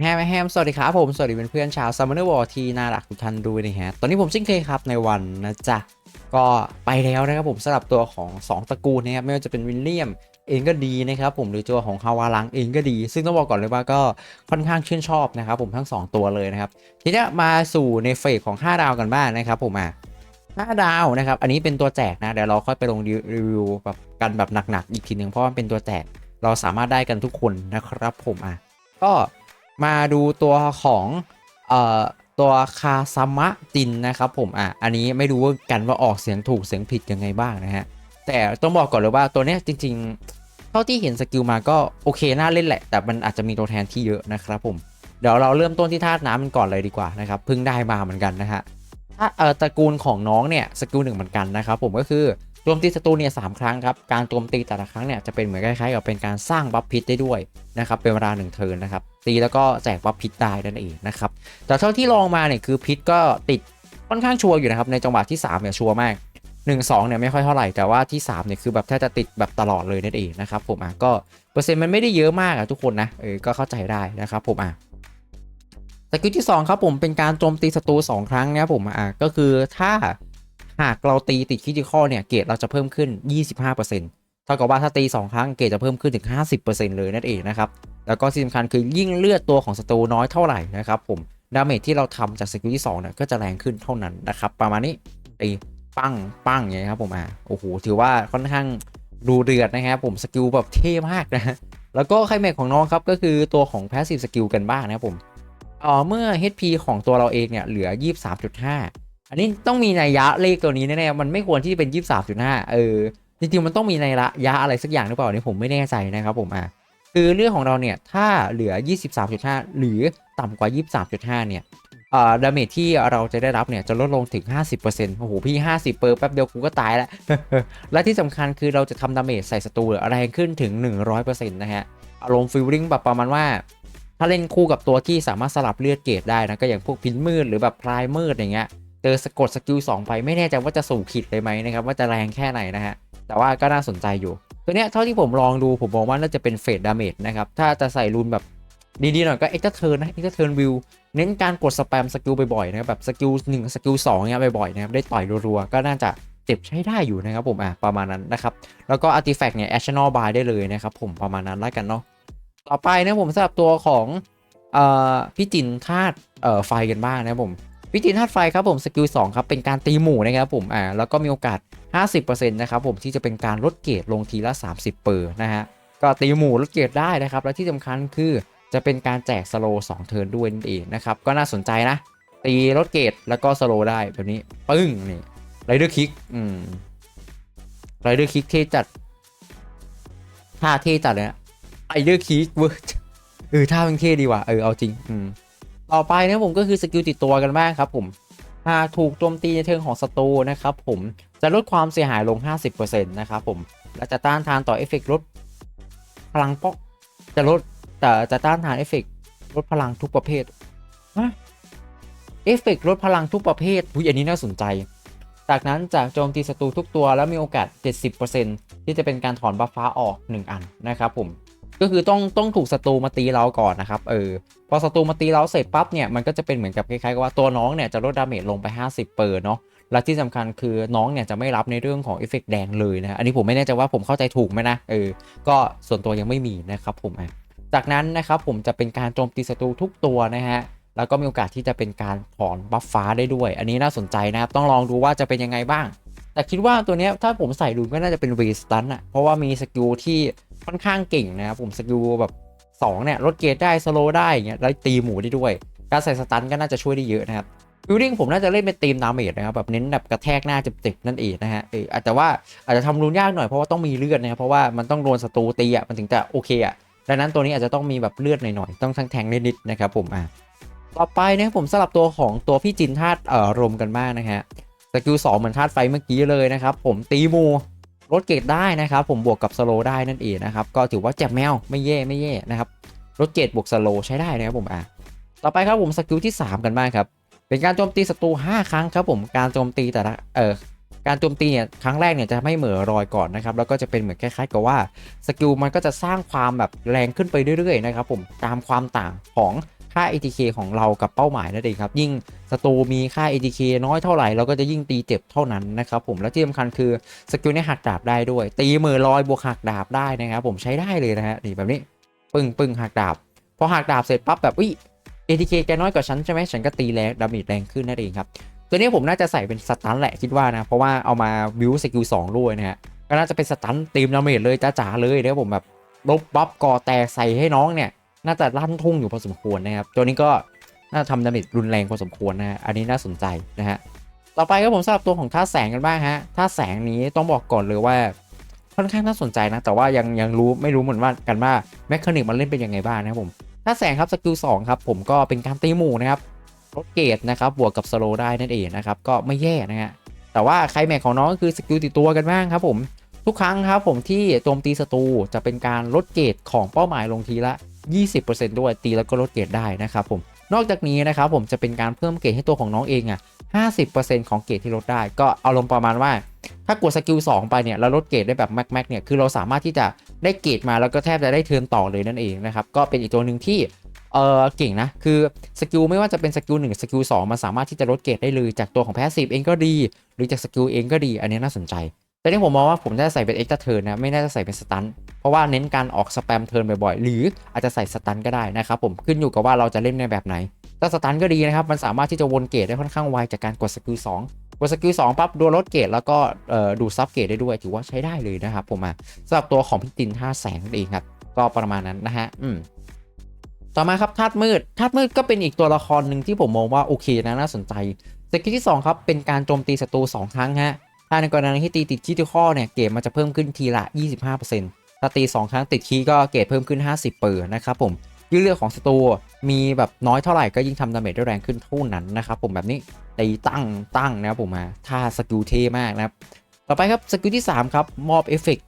แฮมแฮมสวัสดีครับผม สวัสดีเพื่อนๆชาว Summoner War ที่น่ารักทุกท่านด้วยนะฮะ ตอนนี้ผมชิ่งเคยครับในวันนะจ๊ะ ก็ไปแล้วนะครับผมสำหรับตัวของ 2 ตระกูลนะครับ ไม่ว่าจะเป็นวิลเลียมเองก็ดีนะครับผมหรือตัวของฮาวาลังเองก็ดี ซึ่งต้องบอกก่อนเลยว่าก็ค่อนข้างชื่นชอบนะครับผมทั้ง 2 ตัวเลยนะครับ ทีนี้มาสู่ในเฟสของ 5 ดาวกันบ้างนะครับผมอะ5ดาวนะครับ อันนี้เป็นตัวแจกนะ เดี๋ยวเราค่อยไปลงรีวิวแบบกันแบบหนักๆอีกทีหนึ่งเพราะมันเป็นตัวแจก เราสามารถได้กันทุกคนนะครับผมอะ ก็ มาดูตัวของเอ่อตัวคาซามะจินนะครับผมอะอันนี้ไม่รู้ว่ากันว่าออกเสียงถูกเสียงผิดยังไงบ้างนะฮะแต่ต้องบอกก่อนเลยว่าตัวเนี้ยจริง ๆ เท่าที่เห็นสกิลมาก็โอเคน่าเล่นแหละ แต่มันอาจจะมีตัวแทนที่เยอะนะครับผมเดี๋ยวเราเริ่มต้นที่ธาตุน้ำมันก่อนเลยดีกว่านะครับเพิ่งได้มาเหมือนกันนะฮะถ้าเออตระกูลของน้องเนี่ยสกิลหนึ่งเหมือนกันนะครับผมก็คือ โจมตีศัตรูเนี่ยสามครั้งครับการโจมตีแต่ละครั้งเนี่ยจะเป็นเหมือนคล้ายๆกับเป็นการสร้างบัฟพิษได้ด้วยนะครับเป็นเวลาหนึ่งเทิร์นนะครับตีแล้วก็แจกบัฟพิษได้นั่นเองนะครับแต่เท่าที่ลองมาเนี่ยคือพิษก็ติดค่อนข้างชัวร์อยู่นะครับในจังหวะที่3เนี่ยชัวร์มาก1 2เนี่ยไม่ค่อยเท่าไหร่แต่ว่าที่3เนี่ยคือแบบแทบจะติดแบบตลอดเลยนั่นเองนะครับผมอะก็เปอร์เซ็นต์มันไม่ได้เยอะมากอะทุกคนนะเออก็เข้าใจได้นะครับผมอะสกิลที่2ครับผมเป็นการโจมตีศัตรู2ครั้งนะครับผมอะก็คือถ้า หากเราตีติดคิติคอลเนี่ยเกรดเราจะเพิ่มขึ้น 25%เท่ากับว่าถ้าตี 2 ครั้งเกรดจะเพิ่มขึ้นถึง 50%เลยนั่นเองนะครับ แล้วก็ที่สำคัญคือยิ่งเลือดตัวของศัตรูน้อยเท่าไหร่นะครับผมดาเมจที่เราทำจากสกิลที่2เนี่ยก็จะแรงขึ้นเท่านั้นนะครับ ประมาณนี้ตีปั้งปั้งอย่างเงี้ครับผมอะโอ้โหถือว่าค่อนข้างดูเดือดนะครับผมสกิลแบบเท่มากนะแล้วก็ไคลแม็กของน้องครับก็คือตัวของ Passive Skill กันบ้างนะครับผมเออเมื่อ HP ของตัวเราเองเนี่ยเหลือ 23.5 อันนี้ต้องมีนัยยะเลขตัวนี้แน่ๆมันไม่ควรที่จะเป็น23.5เออจริงๆมันต้องมีนัยยะอะไรสักอย่างหรือเปล่าเนี่ยผมไม่แน่ใจนะครับผมอะคือเรื่องของเราเนี่ยถ้าเหลือ 23.5 หรือต่ำกว่า 23.5 เนี่ยเอ่อดาเมจที่เราจะได้รับเนี่ยจะลดลงถึง 50%โอ้โหพี่ 50เปอร์แป๊บเดียวกูก็ตายแล้ว และที่สำคัญคือเราจะทำดาเมจใส่ศัตรูแรงขึ้นถึง 100%นะฮะ อารมณ์ฟิลลิ่งแบบประมาณว่า ถ้าเล่นคู่กับตัวที่สามารถสลับเลือดเกรดได้นะ ก็อย่างพวกพินมืดหรือแบบพลายมืดอย่างเงี้ย เจอสะกดสกิล2ไปไม่แน่ใจว่าจะสู่ขีดเลยไหมนะครับ ว่าจะแรงแค่ไหนนะฮะ แต่ว่าก็น่าสนใจอยู่ ตัวเนี้ยเท่าที่ผมลองดูผมมองว่าน่าจะเป็นเฟดดาเมจนะครับ ถ้าจะใส่รูนแบบดีๆหน่อยก็เอ็กซ์เทิร์นนะเอ็กซ์เทิร์นวิวเน้นการกดสแปมสกิลบ่อยๆนะครับแบบสกิลหนึ่งสกิลสองเงี้ยบ่อยๆนะครับได้ต่อยรัวๆก็น่าจะเจ็บใช้ได้อยู่นะครับผมอะประมาณนั้นนะครับ แล้วก็อาร์ติแฟกต์เนี่ยแอชชั่นอลบายได้เลยนะครับผมประมาณนั้นแล้วกันเนาะต่อไปนะผมสำหรับตัวของเอ่อพี่จินธาตุเอ่อไฟกันบ้างนะผม วิธีธาตุไฟครับผมสกิล2ครับเป็นการตีหมู่นะครับผมอ่าแล้วก็มีโอกาส 50%นะครับผมที่จะเป็นการลดเกรดลงทีละ 30เปอร์นะฮะก็ตีหมู่ลดเกรดได้นะครับ และที่สำคัญคือจะเป็นการแจกสโลว์2เทิร์นด้วยนั่นเองนะครับก็น่าสนใจนะ ตีลดเกรดแล้วก็สโลว์ได้แบบนี้ปึ้งนี่ไรเดอร์คิกอืมไรเดอร์คิกเท่จัดท่าเท่จัดเลยนะไรเดอร์คิกเวอร์เออท่ามันเท่ดีว่ะเออเอาจริงอืม ต่อไปนะผมก็คือสกิลติดตัวกันบ้างครับผมหากถูกโจมตีในเทิงของศัตรูนะครับผมจะลดความเสียหายลง 50%นะครับผมและจะต้านทานต่อเอฟเฟกต์ลดพลังป้องจะลดแต่จะต้านทานเอฟเฟกต์ลดพลังทุกประเภทฮะเอฟเฟกต์ลดพลังทุกประเภทอุ้ยอันนี้น่าสนใจ จากนั้นจากโจมตีศัตรูทุกตัวแล้วมีโอกาส 70%ที่จะเป็นการถอนบัฟฟ้าออก 1 อันนะครับผม ก็คือต้องต้องถูกศัตรูมาตีเราก่อนนะครับเออพอศัตรูมาตีเราเสร็จปั๊บเนี่ยมันก็จะเป็นเหมือนกับคล้ายๆกับว่าตัวน้องเนี่ยจะลดดาเมจลงไป 50เปอร์เนาะและที่สำคัญคือน้องเนี่ยจะไม่รับในเรื่องของเอฟเฟกต์แดงเลยนะอันนี้ผมไม่แน่ใจว่าผมเข้าใจถูกไหมนะเออก็ส่วนตัวยังไม่มีนะครับผมอะจากนั้นนะครับผมจะเป็นการโจมตีศัตรูทุกตัวนะฮะแล้วก็มีโอกาสที่จะเป็นการถอนบัฟฟ้าได้ด้วย อันนี้น่าสนใจนะครับต้องลองดูว่าจะเป็นยังไงบ้าง แต่คิดว่าตัวเนี้ยถ้าผมใส่ดูก็น่าจะเป็นเวสตันอะเพราะว่ามีสกิลที่ ค่อนข้างเก่งนะครับผมสกิลแบบ2เนี่ยลดเกรดได้สโลได้อย่างเงี้ยแล้วตีหมูได้ด้วย การใส่สตันก็น่าจะช่วยได้เยอะนะครับบิลดิ้งผมน่าจะเล่นเป็นทีมดาเมจนะครับแบบเน้นแบบกระแทกหน้าเจ็บๆนั่นเองนะฮะเอออาจจะว่าอาจจะทำรุนยากหน่อยเพราะว่าต้องมีเลือดนะครับเพราะว่ามันต้องโดนศัตรูตีอะมันถึงจะโอเคอะดังนั้นตัวนี้อาจจะต้องมีแบบเลือดหน่อยๆต้องทั้งแทงนิดๆนะครับผมอะต่อไปนะครับผมสลับตัวของตัวพี่จินธาตุเอ่อรมกันบ้างนะฮะสกิลสองเหมือนธาตุไฟเมื่อกี้เลยนะครับผมตีหมู ลดเกรดได้นะครับ ผมบวกกับสโลได้นั่นเองนะครับ ก็ถือว่าแจ็บแมวไม่แย่ไม่แย่นะครับลดเกรดบวกสโลใช้ได้นะครับผมอะต่อไปครับผมสกิลที่ 3 กันบ้างครับ เป็นการโจมตีศัตรู5 ครั้งครับผมการโจมตีแต่ละเออการโจมตีเนี่ยครั้งแรกเนี่ยจะไม่เหม่อรอยก่อนนะครับแล้วก็จะเป็นเหมือนคล้ายๆกับว่าสกิลมันก็จะสร้างความแบบแรงขึ้นไปเรื่อยๆนะครับผมตามความต่างของ ค่า ATK ของเรากับเป้าหมายนั่นเองครับ ยิ่งศัตรูมีค่า ATK น้อยเท่าไหร่เราก็จะยิ่งตีเจ็บเท่านั้นนะครับผมและที่สำคัญคือสกิลนี่ยหักดาบได้ด้วย ตีมือลอยบวกหักดาบได้นะครับผมใช้ได้เลยนะฮะนี่แบบนี้ปึ้งปึ้งหักดาบพอหักดาบเสร็จปั๊บแบบอุ้ย ATK แกน้อยกว่าฉันใช่ไหมฉันก็ตีแรงดาเมจแรงขึ้นนั่นเองครับตัวนี้ผมน่าจะใส่เป็นสตันแหละคิดว่านะเพราะว่าเอามาบิวสกิลสองด้วยนะฮะก็น่าจะเป็นสตันตีมดาเมจเลยจ้าๆเลยนะครับผมแบบลบบัฟก่อแตกใส่ให้น้องเนี่ย น่าจะลั่นทุ่งอยู่พอสมควรนะครับ ตัวนี้ก็น่าทำดาเมจรุนแรงพอสมควรนะฮะ อันนี้น่าสนใจนะฮะ ต่อไปก็ผมสำหรับตัวของท่าแสงกันบ้างฮะ ท่าแสงนี้ต้องบอกก่อนเลยว่าค่อนข้างน่าสนใจนะ แต่ว่ายังยังรู้ไม่รู้เหมือนว่ากันว่าแมคานิกมันเล่นเป็นยังไงบ้างนะครับผม ท่าแสงครับสกิล2ครับผมก็เป็นการตีหมู่นะครับลดเกรดนะครับบวกกับสโลได้นั่นเองนะครับก็ไม่แย่นะฮะ แต่ว่าใครแม็กของน้องก็คือสกิลติดตัวกันบ้างครับผมทุกครั้งครับผมที่โจมตีศัตรูจะเป็นการลดเกรดของเป้าหมายลงทีละ 20%ด้วยตีแล้วก็ลดเกรดได้นะครับผมนอกจากนี้นะครับผมจะเป็นการเพิ่มเกรดให้ตัวของน้องเองอะ50%ของเกรดที่ลดได้ ก็เอาลงประมาณว่า ถ้ากดสกิล2ไปเนี่ยแล้วลดเกรดได้แบบแม็กๆเนี่ยคือเราสามารถที่จะได้เกรดมาแล้วก็แทบจะได้เทิร์นต่อเลยนั่นเองนะครับก็เป็นอีกตัวหนึ่งที่เออเก่งนะ คือสกิลไม่ว่าจะเป็นสกิล1สกิล2มันสามารถที่จะลดเกรดได้เลยจากตัวของแพสซีฟเองก็ดี หรือจากสกิลเองก็ดี อันนี้น่าสนใจ แต่ที่ผมมองว่าผมจะใส่เป็นเอ็กซ์เทิร์นนะไม่น่าจะใส่เป็นสตันเพราะว่าเน้นการออกสแปมเทิร์นบ่อยๆ หรืออาจจะใส่สตันก็ได้นะครับผมขึ้นอยู่กับว่าเราจะเล่นในแบบไหน ถ้าสตันก็ดีนะครับ มันสามารถที่จะวนเกรดได้ค่อนข้างไวจากการกดสกิล2กดสกิล2ปั๊บดูลดเกรดแล้วก็ดูซับเกรดได้ด้วยถือว่าใช้ได้เลยนะครับผมอะสำหรับตัวของพิตินท่าแสงนั่นเองครับก็ประมาณนั้นนะฮะอืมต่อมาครับธาตุมืดธาตุมืดก็เป็นอีกตัวละครหนึ่งที่ผมมองว่าโอเคนะน่าสนใจสกิลที่ 2 ครับ เป็นการโจมตีศัตรู2ครั้งฮะ ถ้าในกรณีที่ตีติดคีที่ข้อเนี่ยเกรดมันจะเพิ่มขึ้นทีละ 25%ถ้าตี 2 ครั้งติดคีก็เกรดเพิ่มขึ้น 50 เปอร์นะครับผมยืดเลือดของศัตรูมีแบบน้อยเท่าไหร่ก็ยิ่งทำดาเมจได้แรงขึ้นเท่านั้นนะครับผมแบบนี้ตีตั้งตั้งนะครับผมมาท่าสกิลเท่มากนะครับต่อไปครับสกิลที่ 3 ครับมอบเอฟเฟกต์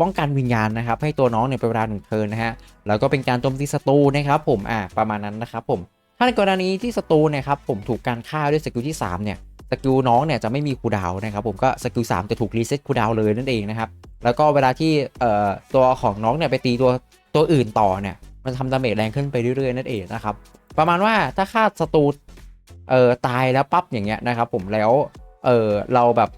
ป้องกันวิญญาณนะครับให้ตัวน้องเนี่ยเป็นเวลาหนึ่งเทิร์นนะฮะแล้วก็เป็นการโจมตีศัตรูนะครับผมอ่าประมาณนั้นนะครับผมถ้าในกรณีที่ศัตรูเนี่ยครับผมถูกการฆ่าด้วยสกิลที่3เนี่ย กิลน้องเนี่ยจะไม่มีคูดาวนะครับผมก็สกิล3จะถูกรีเซ็ตคูดาวเลยนั่นเองนะครับแล้วก็เวลาที่ตัวของน้องเนี่ยไปตีตัวตัวอื่นต่อเนี่ยมันทำดาเมจแรงขึ้นไปเรื่อยๆนั่นเองนะครับประมาณว่าถ้าฆ่าศัตรูเอ่อตายแล้วปั๊บอย่างเงี้ยนะครับผมแล้วเออเราแบบ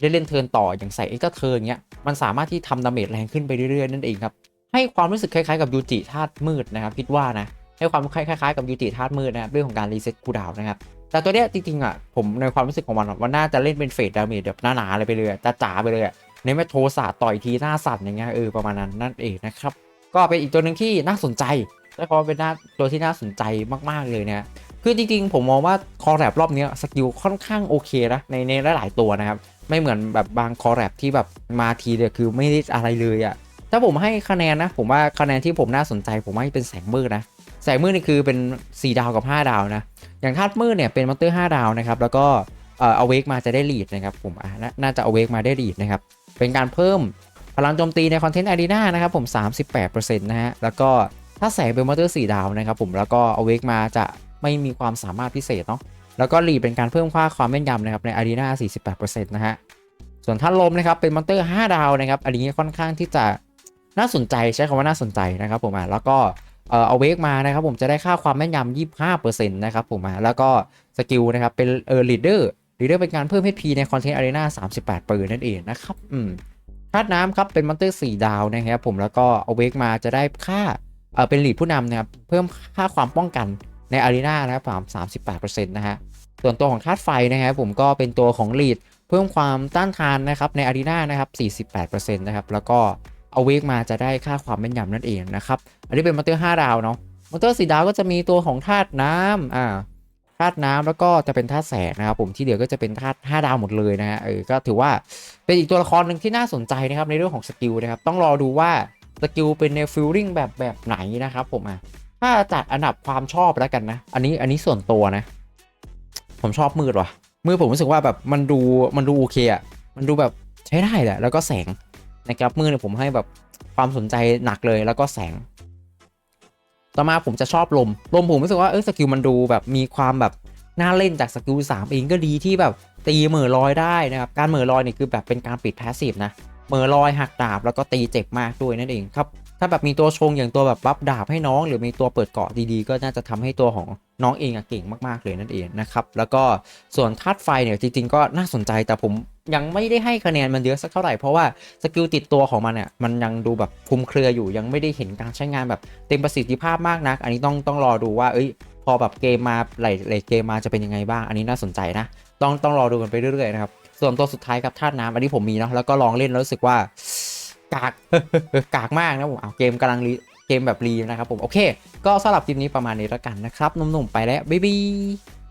ได้เล่นเทิร์นต่ออย่างใส่เอ็กซ์เทิร์นเงี้ยมันสามารถที่ทำดาเมจแรงขึ้นไปเรื่อยๆนั่นเองครับให้ความรู้สึกคล้ายๆกับยูจิธาตุมืดนะครับคิดว่านะให้ความคล้ายๆกับยูจิธาตุมืดนะครับเรื่องของการรีเซ็ตคูดาวนะครับ แต่ตัวเนี้ยจริงๆอะผมในความรู้สึกของมันอะมันน่าจะเล่นเป็นเฟดดาเมจแบบหนาๆเลยไปเลยอะจ๋าไปเลยอะในแมทโทสาต่อยทีหน้าสั่นอย่างเงี้ยเออประมาณนั้นนั่นเองนะครับ ก็เป็นอีกตัวหนึ่งที่น่าสนใจและก็เป็นหน้าตัวที่น่าสนใจมากๆเลยนะคือจริงๆ ผมมองว่าคอแรบรอบเนี้ยสกิลค่อนข้างโอเคนะในในหลายๆตัวนะครับ ไม่เหมือนแบบบางคอแรบที่แบบมาทีเดียวคือไม่ได้อะไรเลยอะถ้าผมให้คะแนนนะ ผมว่าคะแนนที่ผมน่าสนใจ ผมให้เป็นแสงมืดนะ แสงมืดนี่คือเป็น 4 ดาวกับ 5 ดาวนะ อย่างธาตุมืดเนี่ยเป็นมอนเตอร์ 5 ดาวนะครับ แล้วก็เอ่อเอาเวกมาจะได้ลีดนะครับผมอะนาน่าจะเอาเวกมาได้ลีดนะครับ เป็นการเพิ่มพลังโจมตีในคอนเทนต์อารีนานะครับผม 38%นะฮะ แล้วก็ถ้าแสงเป็นมอนเตอร์4ดาวนะครับผม แล้วก็เอาเวกมาจะไม่มีความสามารถพิเศษเนาะ แล้วก็ลีดเป็นการเพิ่มค่าความแม่นยำนะครับในอารีนา48%นะฮะ ส่วนท่านลมนะครับเป็นมอนเตอร์ 5 ดาวนะครับ อันนี้ค่อนข้างที่จะน่าสนใจใช้คำว่าน่าสนใจนะครับผมอะแล้วก็ เอ่อเอาเวกมานะครับผมจะได้ค่าความแม่นยำ25%นะครับผมอะแล้วก็สกิลนะครับเป็นเออลีดเดอร์ลีดเดอร์เป็นการเพิ่ม HP ในคอนเทนต์อารีนา38เปอร์นั่นเองนะครับอืมธาตุน้ำครับเป็นมอนเตอร์4ดาวนะครับผมแล้วก็เอาเวกมาจะได้ค่าเออเป็นลีดผู้นำนะครับเพิ่มค่าความป้องกันในอารีนานะครับผม38%นะฮะส่วนตัวของธาตุไฟนะครับผมก็เป็นตัวของลีดเพิ่มความต้านทานนะครับในอารีนานะครับ48%นะครับแล้วก็ เอาเวกมาจะได้ค่าความแม่นยำนั่นเองนะครับ อันนี้เป็นมอเตอร์5ดาวเนาะ มอเตอร์4ดาวก็จะมีตัวของธาตุน้ำอ่าธาตุน้ำแล้วก็จะเป็นธาตุแสงนะครับผมที่เหลือก็จะเป็นธาตุ5ดาวหมดเลยนะฮะเออก็ถือว่าเป็นอีกตัวละครหนึ่งที่น่าสนใจนะครับในเรื่องของสกิลนะครับต้องรอดูว่าสกิลเป็นในฟิลลิ่งแบบแบบไหนนะครับผมอะถ้าจัดอันดับความชอบแล้วกันนะ อันนี้อันนี้ส่วนตัวนะ ผมชอบมืดว่ะมืดผมรู้สึกว่าแบบมันดูมันดูโอเคอะมันดูแบบใช้ได้แหละแล้วก็แสง นะครับมือเนี่ยผมให้แบบความสนใจหนักเลยแล้วก็แสง ต่อมาผมจะชอบลม ลมผมรู้สึกว่าเออสกิลมันดูแบบมีความแบบน่าเล่นจากสกิล3เองก็ดีที่แบบตีเหม่อลอยได้นะครับ การเหม่อลอยเนี่ยคือแบบเป็นการปิดแพสซีฟนะเหม่อลอยหักดาบแล้วก็ตีเจ็บมากด้วยนั่นเองครับถ้าแบบมีตัวชงอย่างตัวแบบบัฟดาบให้น้อง หรือมีตัวเปิดเกาะดีๆ ก็น่าจะทำให้ตัวของน้องเองอะเก่งมากๆเลยนั่นเองนะครับแล้วก็ส่วนธาตุไฟเนี่ยจริงๆก็น่าสนใจแต่ผม ยังไม่ได้ให้คะแนนมันเยอะสักเท่าไหร่เพราะว่าสกิลติดตัวของมันเนี่ยมันยังดูแบบคุมเครืออยู่ยังไม่ได้เห็นการใช้งานแบบเต็มประสิทธิภาพมากนัก อันนี้ต้องต้องรอดูว่าเอ้ยพอแบบเกมมาไหลไหลเกมมาจะเป็นยังไงบ้างอันนี้น่าสนใจนะต้องต้องรอดูกันไปเรื่อยๆนะครับส่วนตัวสุดท้ายกับธาตุน้ำอันนี้ผมมีเนาะแล้วก็ลองเล่นแล้วรู้สึกว่ากากกากมากนะผมเอาเกมกำลังรีเกมแบบรีนะครับผมโอเค ก็สำหรับคลิปนี้ประมาณนี้แล้วกันนะครับหนุ่มๆไปแล้วบ๊ายบาย